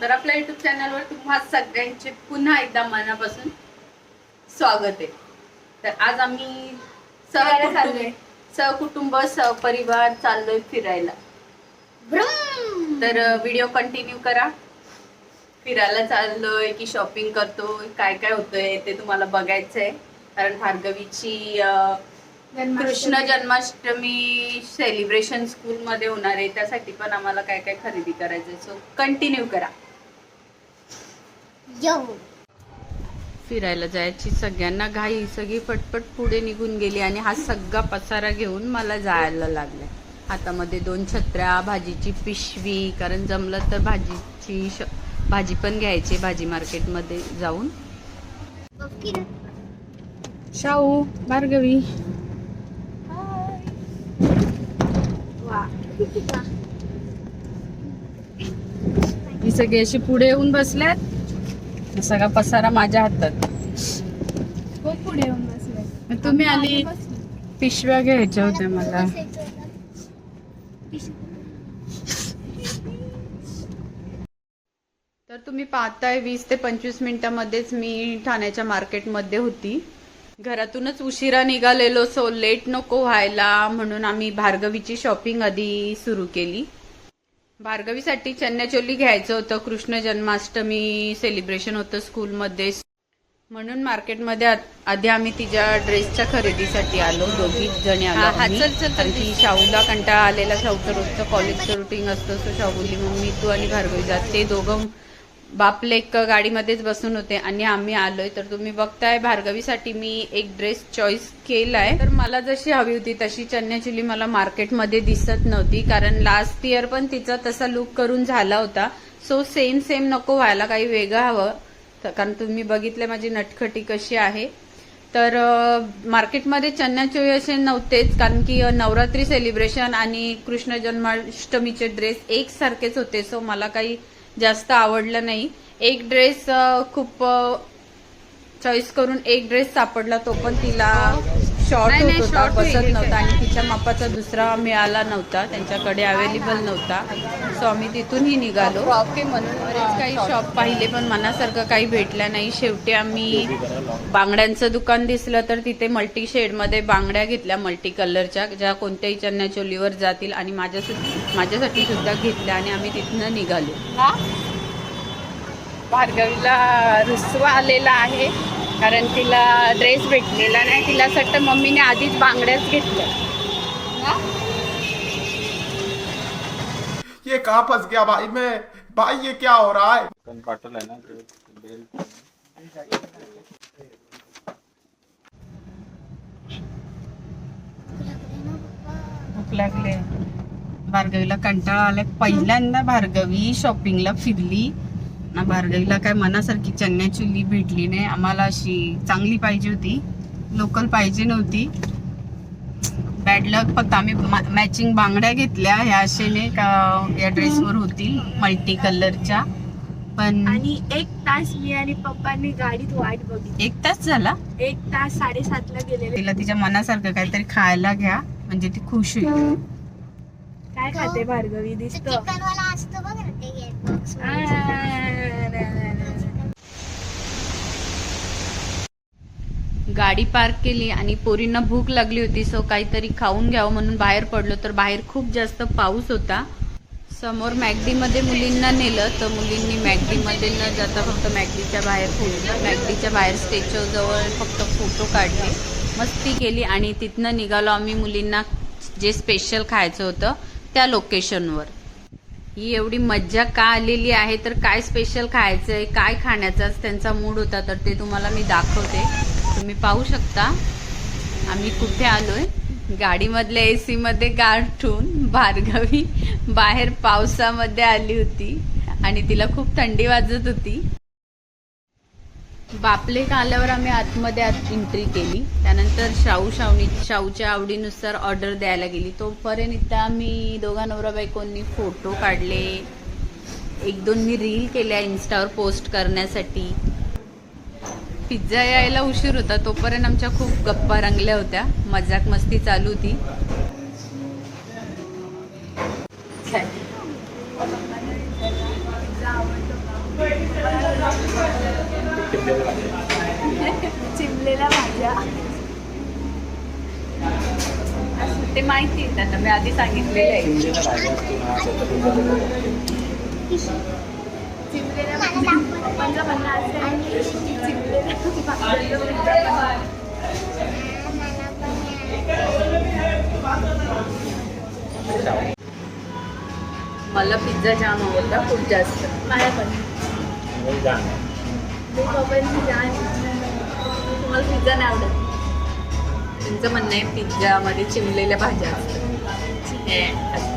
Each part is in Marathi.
तर आपल्या युट्यूब चॅनलवर तुम्हा सगळ्यांचे पुन्हा एकदा मनापासून स्वागत आहे तर आज आम्ही फिरायला सहकुटुंब चाललोय. सहकुटुंब सहपरिवार चाललोय फिरायला भ्रम. तर व्हिडिओ कंटिन्यू करा फिरायला चाललोय की शॉपिंग करतोय काय काय होतंय ते तुम्हाला बघायचंय कारण भार्गवीची अं, जन्माष्टमी. कृष्ण जन्माष्टमी सेलिब्रेशन स्कूल मध्ये होणार आहे त्यासाठी पण आम्हाला काय काय खरेदी करायचंय सो कंटिन्यू करा यो. फिरायला जायची सगळ्यांना घाई सगळी पटपट पुढे निघून गेली आणि हा सगळा पसारा घेऊन मला जायला लागलाय हातामध्ये दोन छत्र्या भाजीची पिशवी कारण जमलं तर भाजीची श- भाजी पण घ्यायची भाजी मार्केटमध्ये जाऊन. शाहू भार्गवी. ही सगळी अशी पुढे येऊन बसल्यात सगळा पसारा माझ्या हातात. खूप पुढे येऊन बसले. तुम्ही आली पिशव्या घ्यायच्या होत्या मला. तर तुम्ही पाहताय वीस ते पंचवीस मिनिटामध्येच मी ठाण्याच्या मार्केटमध्ये होती. घरातूनच उशिरा निघालेलो सो लेट नको व्हायला म्हणून आम्ही भार्गवीची शॉपिंग आधी सुरू केली. भार्गवीसाठी चन्याचोली घ्यायचं होतं. कृष्ण जन्माष्टमी सेलिब्रेशन होतं स्कूलमध्ये म्हणून मार्केटमध्ये आधी आम्ही तिच्या ड्रेसच्या खरेदीसाठी आलो. दोघी जणी आलो कारण की शाहूला कंटाळा आलेला शाहूचं रोजचं कॉलेजचं रुटीन असतं. सो शाहू बोलली मम्मी तू आणि भार्गवी जात. ते दोघं बापलेक गाडीमध्येच बसून होते. आणि आम्ही आलोय. तर तुम्ही बघताय भार्गवीसाठी मी एक ड्रेस चॉईस केलाय. तर मला जशी हवी होती तशी चन्याचुली मला मार्केटमध्ये दिसत नव्हती. कारण लास्ट इयर पण तिचा तसा लुक करून झाला होता. सो सेम सेम नको व्हायला काही वेगळं हवं. तर कारण तुम्ही बघितलं माझी नटखटी कशी आहे. तर मार्केटमध्ये चन्याचोळी असे नव्हतेच. कारण की नवरात्री सेलिब्रेशन आणि कृष्ण जन्माष्टमीचे ड्रेस एकसारखेच होते. सो मला काही जास्त आवडलं नाही. एक ड्रेस खूप चॉईस करून एक ड्रेस सापडला तो पण तिला. शॉर्ट होत होता बसत नव्हता आणि तिच्या मापाचा दुसरा मिळाला नव्हता त्यांच्याकडे अवेलेबल नव्हता. सो आम्ही तिथूनही निघालो. म्हणून बरेच काही शॉप पाहिले पण मनासारखं काही भेटलं नाही. शेवटी आम्ही बांगड्यांचं दुकान दिसलं तर तिथे मल्टी शेडमध्ये बांगड्या घेतल्या मल्टी कलरच्या ज्या कोणत्याही चन्या चोलीवर जातील आणि माझ्या माझ्यासाठी सुद्धा घेतल्या आणि आम्ही तिथनं निघालो. भार्गवीला रुसवा आलेला आहे. कारण तिला ड्रेस भेटलेला नाही तिला असं वाटतं मम्मीने आधीच बांगड्याच घेतल्या. ये कहाँ फंस गया भाई मैं? भाई ये क्या हो रहा है? कन पाठवलाय ना ते बेल भूक लागले. भार्गवीला कंटाळा आलाय. पहिल्यांदा भार्गवी शॉपिंगला फिरली. ना भार्गवीला काय मनासारखी चन्याचुली भेटली नाही आम्हाला अशी चांगली पाहिजे होती. लोकल पाहिजे नव्हती. बॅड लक फक्त आम्ही मॅचिंग बांगड्या घेतल्या. ह्या आशेने का या ड्रेसवर होतील मल्टी कलरच्या पण आणि एक तास मी आणि पप्पांनी गाडीत वाट बघितली. एक तास झाला? एक तास साडेसातला गेलेले. तिला तिच्या मनासारखं काहीतरी खायला घ्या. म्हणजे ती खुश होईल. काय खाते भार्गवी दिसत चिकन वाला असतो बघ ना ते गेटबॉक्स गाडी पार्क केली आणि पोरींना भूक लागली होती सो काहीतरी खाऊन घ्यावं म्हणून बाहेर पडलो. तर बाहेर खूप जास्त पाऊस होता. समोर मॅगडीमध्ये मुलींना नेलं तर मुलींनी मॅगडीमध्ये न जाता फक्त मॅगडीच्या बाहेर फोडलं मॅगडीच्या बाहेर स्टेच्यू फक्त फोटो काढले. मस्ती केली आणि तिथनं निघालो आम्ही मुलींना जे स्पेशल खायचं होतं त्या लोकेशनवर ही एवढी मज्जा का आलेली आहे? तर काय स्पेशल खायचंय? काय खाण्याचाच त्यांचा मूड होता तर ते तुम्हाला मी दाखवते. तुम्ही पाहू शकता. आम्ही कुठे आलोय? गाडीमधल्या एसी मध्ये गाठून भार्गवी बाहेर पावसामध्ये आली होती आणि तिला खूप थंडी वाजत होती. बापलेक आल्यावर आम्ही आतमध्ये आत एंट्री केली. त्यानंतर शाहू शावणी शाहूच्या आवडीनुसार ऑर्डर द्यायला गेली. तोपर्यंत आम्ही दोघा नवरा बायकोंनी फोटो काढले. एक दोन मी रील केल्या इन्स्टावर पोस्ट करण्यासाठी. पिझ्झा यायला उशीर होता तोपर्यंत आमच्या खूप गप्पा रंगल्या होत्या. मजाक मस्ती चालू होती. चिमलेल्या ते माहिती आहे त्यांना मी आधी सांगितलेलं आहे. मला पिझ्झा जाम आवडला खूप जास्त. मला पण. तुम्हाला पिझ्झा नाही आवडत? त्यांचं म्हणणं आहे पिझ्झामध्ये चिमलेल्या भाज्या असतात. असं.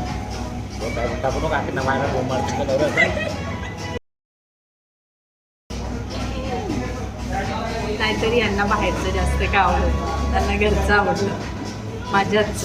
तो काय म्हणता पण काकी ना मायना बोंब मारतो. का नवरा? नाहीतरी यांना बाहेरचं जास्त का आवडत त्यांना घरचं आवडलं माझ्याच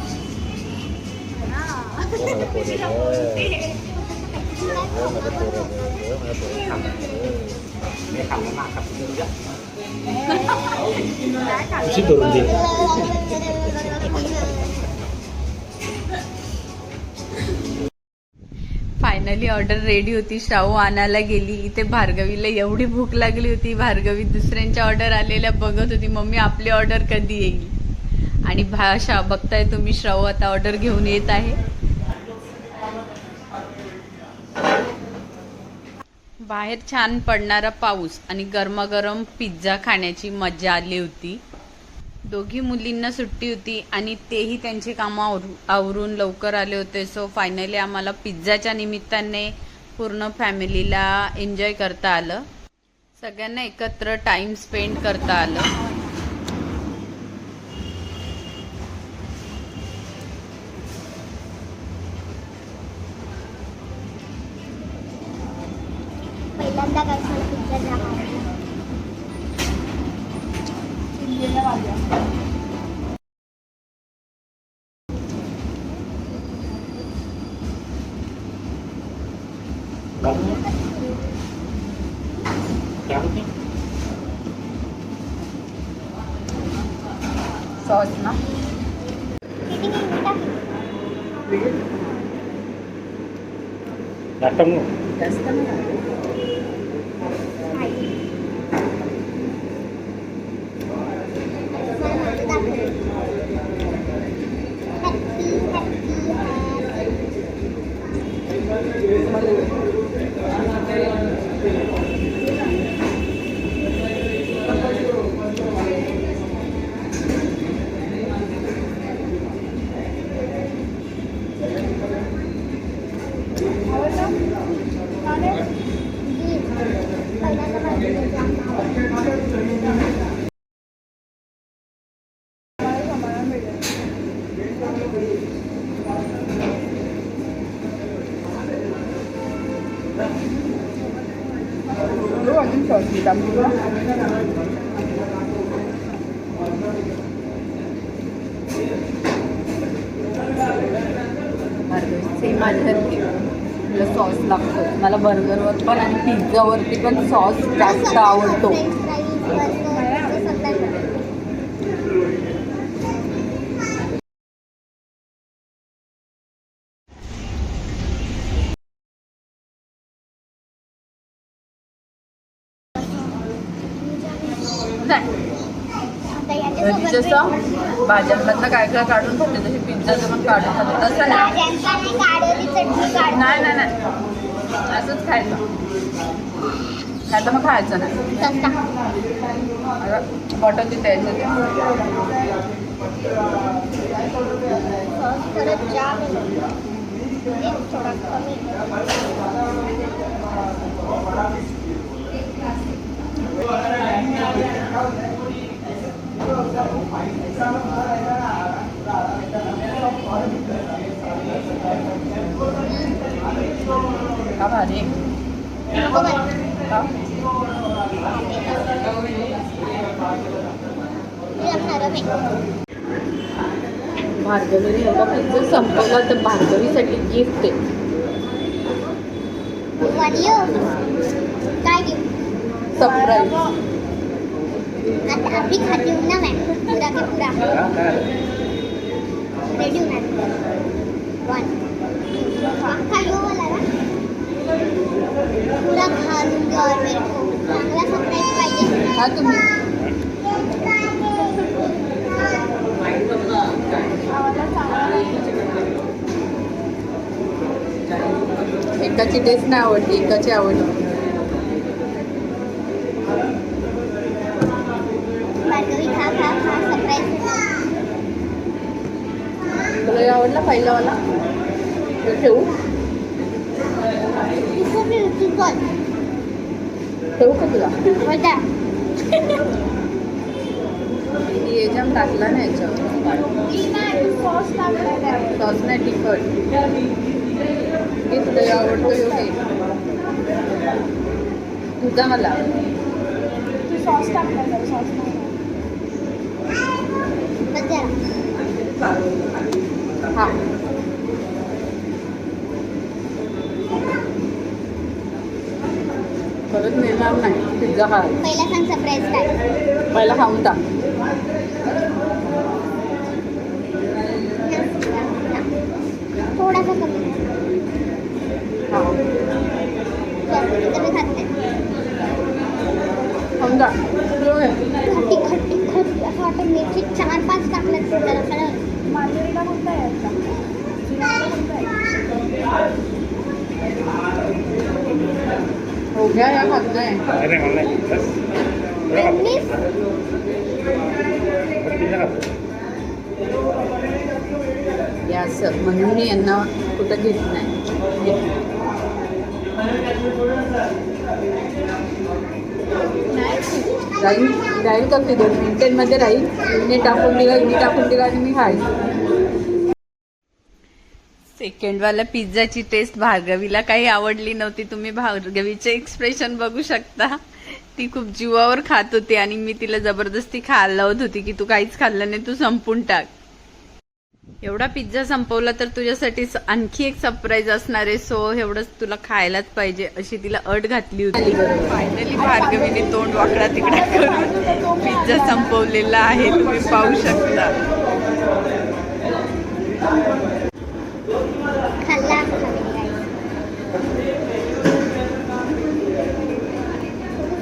घरचा फायनली ऑर्डर रेडी होती. श्रावू आणायला गेली. इथे भार्गवीला एवढी भूक लागली होती. भार्गवी दुसऱ्यांच्या ऑर्डर आलेल्या बघत होती. मम्मी आपली ऑर्डर कधी येईल? आणि भाषा बघताय तुम्ही श्रावू आता ऑर्डर घेऊन येत आहे. बाहेर छान पडणारा पाऊस आणि गरमागरम पिझ्झा खाण्याची मजा आली होती. दोघी मुलींना सुट्टी होती आणि तेही त्यांचे कामं आवरू आवरून लवकर आले होते. सो फायनली आम्हाला पिझ्झाच्या निमित्ताने पूर्ण फॅमिलीला एन्जॉय करता आलं. सगळ्यांना एकत्र टाइम स्पेंड करता आलं. सॉस ना नाश्ता म्हणून नाही सेम माझ्यासारखी. मला सॉस लागतो. मला बर्गरवर पण आणि पिझ्झावरती पण सॉस जास्त आवडतो. भाज्यांमधनं काय काय काढून खाते तसे पिझ्झाचं पण काढून खाते तसं नाही नाही नाही नाही. असंच खायचं. नाही तर मग खायचं नाही. बॉटल तिथे यायचं थोडा कमी का भारी नको बाई. का नरम आहे भार्गवीने याचा पिझ्झा संपवला तर भार्गवीसाठी गिफ्ट आहे. सरप्राईज आता अभी खाती हूँ ना मैं पूरा के पूरा? रेडी हूँ मैं वन खा लो वाला ना? पूरा खा लूँगी और मेरे को चांगला सरप्राईज पाहिजे. खा तुम्ही. एकाची टेस्ट नाही आवडली एकाची आवडली भार्गवी खा खा खा सरप्राईज तुला हे आवडला पहिला वाला ठेवू? ठेवू का तुला? बोलता हे जाम टाकला ना याच्यावर. सॉस सॉस नाही तिखट हे तुला आवडतो ह्यो घे तुझा मला. तू सॉस टाकला सॉस नाही. हा. परत मिळणार नाही. पिझ्झा हा. पहिला सांग सरप्राईज काय? पहिला खाऊन टाक थोडासा कमी. हा. जास्त खात खाऊन टाक. खट्टी खट्टी खट असं वाटतं मिरची चार पाच टाकल्यात जरा. मार्गरीला कोणता आहे हो या खात नाही अरे मला नाही. हे असं म्हणून मी यांना कुठं घेत नाही. घेत. राहील राहील का ते दोन मिनिटांमध्ये राहील? इने टाकून दिला इने टाकून दिला आणि मी खाईल सेकंडवाला पिझ्झाची टेस्ट भार्गवीला काही आवडली नव्हती. तुम्ही भार्गवीचे एक्सप्रेशन बघू शकता. ती खूप जीवावर खात होती आणि मी तिला जबरदस्ती खायला लावत होती की तू काहीच खाल्लं नाही तू संपून टाक. एवढा पिझ्झा संपवला तर तुझ्यासाठी आणखी एक सरप्राईज असणार आहे. सो एवढंच तुला खायलाच पाहिजे अशी तिला अट घातली होती. फायनली भार्गवीने तोंड वाकडा तिकडा करून पिझ्झा संपवलेला आहे. तुम्ही पाहू शकता.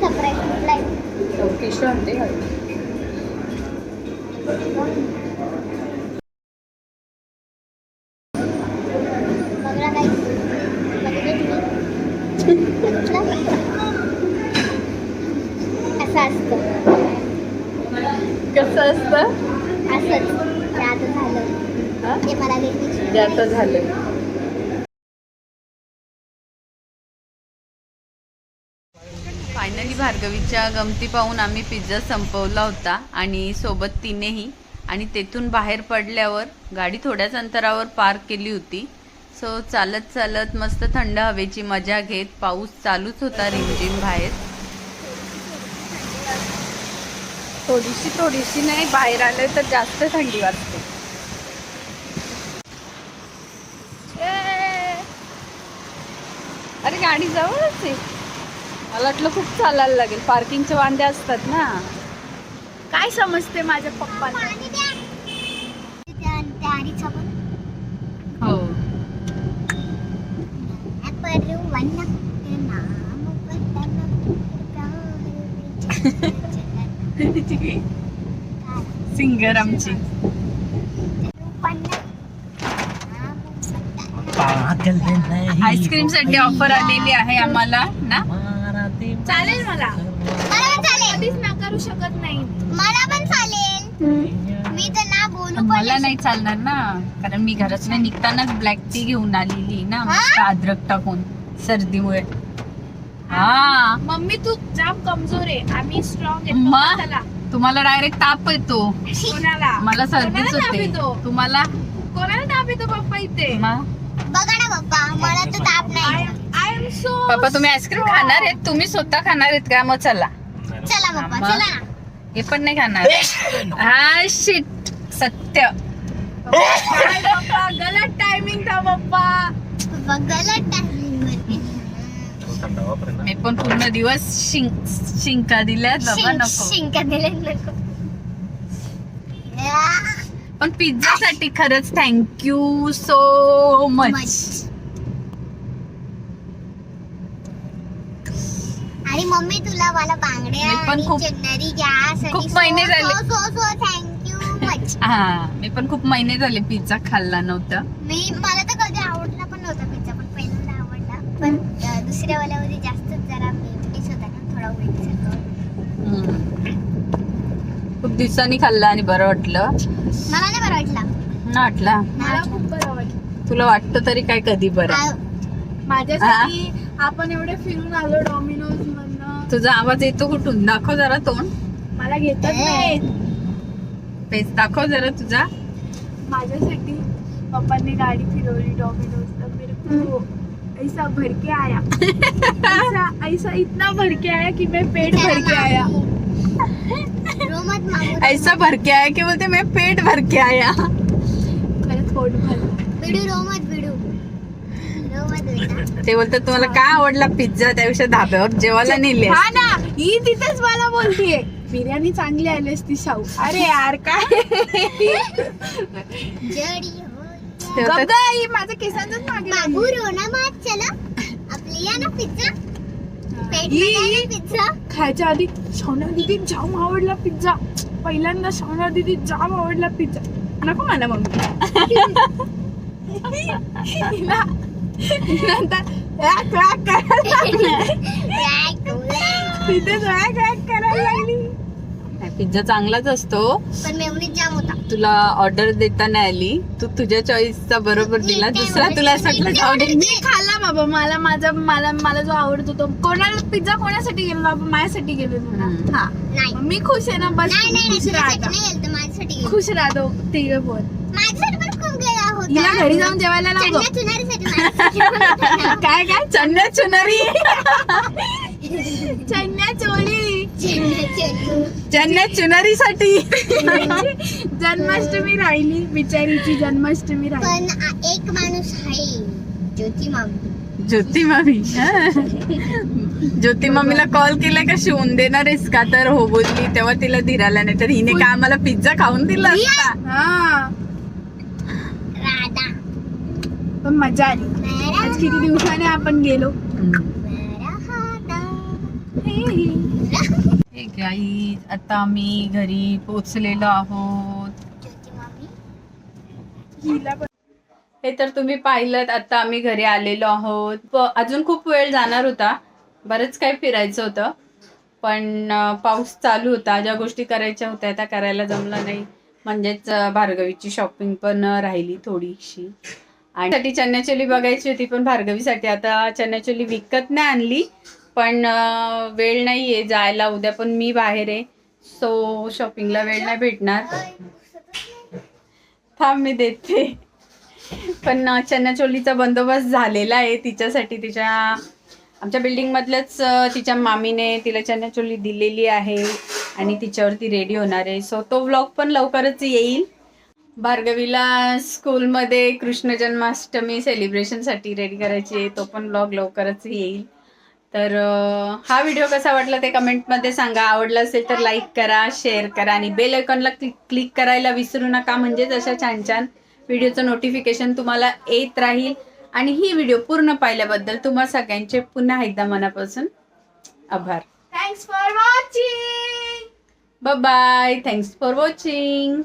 सरप्राईज कुठला किशोर आणते का? बघला काही बघितलं तुम्ही असं असतं कसं असतं? असंच. ते आता झालं. हा? ते मला लेकीची ते आता झालं. फायनली भार्गवीच्या गमती पाहून आम्ही पिझ्झा संपवला होता आणि सोबत तिनेही. आणि तेथून बाहेर पडल्यावर गाडी थोड्याच अंतरावर पार्क केली होती. सो चालत चालत मस्त थंड हवेची मजा घेत पाऊस चालूच होता रिमझिम बाहेर. थोडीशी थोडीशी नाही बाहेर आलं तर जास्त थंडी वाजते. अरे गाडी जवळच आहे. मला वाटलं खूप चालायला लागेल. पार्किंगचे वांदे असतात ना. काय समजते माझ्या पप्पाला? हो. सिंगर आमची. आईस्क्रीमसाठी ऑफर आलेली आहे आम्हाला ना? चालेल मला. कधीच नाकारू शकत नाही. मला पण चालेल. मी तर ना बोलू पण पण मला नाही चालणार ना कारण मी घरातून निघतानाच ब्लॅक टी घेऊन आलेली ना मस्त अद्रक टाकून सर्दीमुळे. हा. मम्मी तू जाम कमजोर आहे. आम्ही स्ट्रॉंग? आहे. तुम्हाला डायरेक्ट ताप येतो. कोणाला? मला सर्दीच कोणाला ताप होते. येतो? तुम्हाला? कोणाला ताप येतो पप्पा इथे? मग? बघा ना पप्पा मला तर ताप आय नाही आय एम सो पप्पा तुम्ही आईस्क्रीम खाणार आहेत? तुम्ही स्वतः खाणार आहेत का? मग चला. चला हा, पप्पा? चला ना. हे पण नाही खाणार. हा शिट सत्य. गलत टायमिंग था पप्पा. पप्पा गलत टायमिंग वर मी पण पूर्ण दिवस शिंक शिंका दिल्यात बाबा नको. शिंका दिले नको. पण पिझ्झा साठी खरंच थँक्यू सो मच आणि मम्मी तुला मला बांगड्या मी पण आणि खूप- खूप महिने झाले. हा मी पण खूप महिने झाले पिझ्झा खाल्ला नव्हता. मी मला तर कधी आवडला पण नव्हता पिझ्झा पण पहिल्यांदा आवडला. पण अं, दुसऱ्या वाल्यामध्ये जास्तच जरा वेटीस होता ना थोडा वेटीस होता हम्म. खूप दिवसांनी खाल्ला आणि बरं वाटलं. मला नाही बरं वाटला. ना वाटला? मला खूप बरं वाटलं. तुला वाटतं तरी काय कधी बरं? माझ्यासाठी आपण एवढे फिरून आलो डॉमिनोज मधनं. तुझा आवाज येतो कुठून? दाखव जरा तोंड. मला घेतच नाही दाखव जरा तुझा. माझ्यासाठी पप्पांनी गाडी फिरवली डॉमिनोजला मेरे को ऐसा भर के आया। ऐसा ऐसा इतना भर के आया कि मैं पेट भर के आया। ऐसा भर के आया की बोलते मैं पेट भर के आया। पोट ते बोलतात तुम्हाला काय आवडला पिझ्झा त्यापेक्षा धाब्यावर? जेवायला नेले हा ना ही तिथेच मला बोलतीये. बिर्याणी चांगली आली असती शाहू. अरे यार काय? जडी हो ते बोलतात, गप्पा ही माझ्या केसांचाच मागे बाबू. रोना मात चला. आपली या ना पिझ्झा ही- खायच्या आधी सोना दिदी जाम आवडला पिझ्झा पहिल्यांदा सोना दिदी जाम आवडला पिझ्झा नको मला मम्मी. हिला- नंतर वॅक वॅक करायला लागली. तिथेच वॅक वॅक करायला लागली नाही, पिझ्झा चांगलाच असतो. पण मेमरीज जाम होता. तुला ऑर्डर देताना आली. तू तुझ्या चॉईसचा बरोबर दिला. दुसरा तुला जाऊ दे. मी खाल्ला बाबा. मला माझा मला मला जो आवडतो तो. कोणाला पिझ्झा कोणासाठी गेलो बाबा? माझ्यासाठी ना हम्म. हा. मी खुश आहे ना? बस खुश राहता. गेलं गेलं. खुश राहतो. तिघ बोल. गेला हिला घरी जाऊन जेवायला होता. काय काय? चन्या चुनरी. चन्या चोली चन्या चुनरी. चन्या चुनरीसाठी. जन्माष्टमी राहिली बिचारीची जन्माष्टमी राहिली. पण एक माणूस आहे ज्योती मामी ज्योती मामी ज्योती मामीला कॉल केला का शिवून देणार आहेस का? तर हो बोलली तेव्हा तिला धीराला नाही तर हिने काय आम्हाला पिझ्झा खाऊन दिला असता? हा. पण मजा आली. आज किती दिवसाने आपण गेलो? आता आम्ही घरी पोचलेलो आहोत. हे तर तुम्ही पाहिलं आता आम्ही घरी आलेलो आहोत. अजून खूप वेळ जाणार होता. बरंच काही फिरायचं होतं. पण पाऊस चालू होता. ज्या गोष्टी करायच्या होत्या त्या करायला जमलं नाही. म्हणजेच भार्गवीची शॉपिंग पण राहिली थोडीशी. आणि साठी चन्याचोली बघायची होती पण भार्गवीसाठी आता चन्याचोली विकत नाही आणली. पण वेळ नाही आहे जायला. उद्या पण मी बाहेर आहे. सो शॉपिंगला वेळ नाही भेटणार. थांब मी देते. पण चन्नाचोलीचा बंदोबस्त झालेला आहे तिच्यासाठी. तिच्या आमच्या बिल्डिंगमधल्याच तिच्या मामीने तिला चन्नाचोली दिलेली आहे आणि तिच्यावरती रेडी होणार आहे. सो तो व्लॉग पण लवकरच येईल. भार्गवीला स्कूलमध्ये कृष्ण जन्माष्टमी सेलिब्रेशनसाठी रेडी करायची आहे. तो पण व्लॉग लवकरच येईल. तर हा व्हिडिओ कसा वाटला ते कमेंटमध्ये सांगा. आवडला असेल तर लाईक करा शेअर करा आणि बेल आयकॉनला क्लिक क्लिक करायला विसरू नका. म्हणजेच अशा छान छान व्हिडिओचं नोटिफिकेशन तुम्हाला येत राहील. आणि ही व्हिडिओ पूर्ण पाहिल्याबद्दल तुम्हा सगळ्यांचे पुन्हा एकदा मनापासून आभार. Thanks for watching bye thanks for watching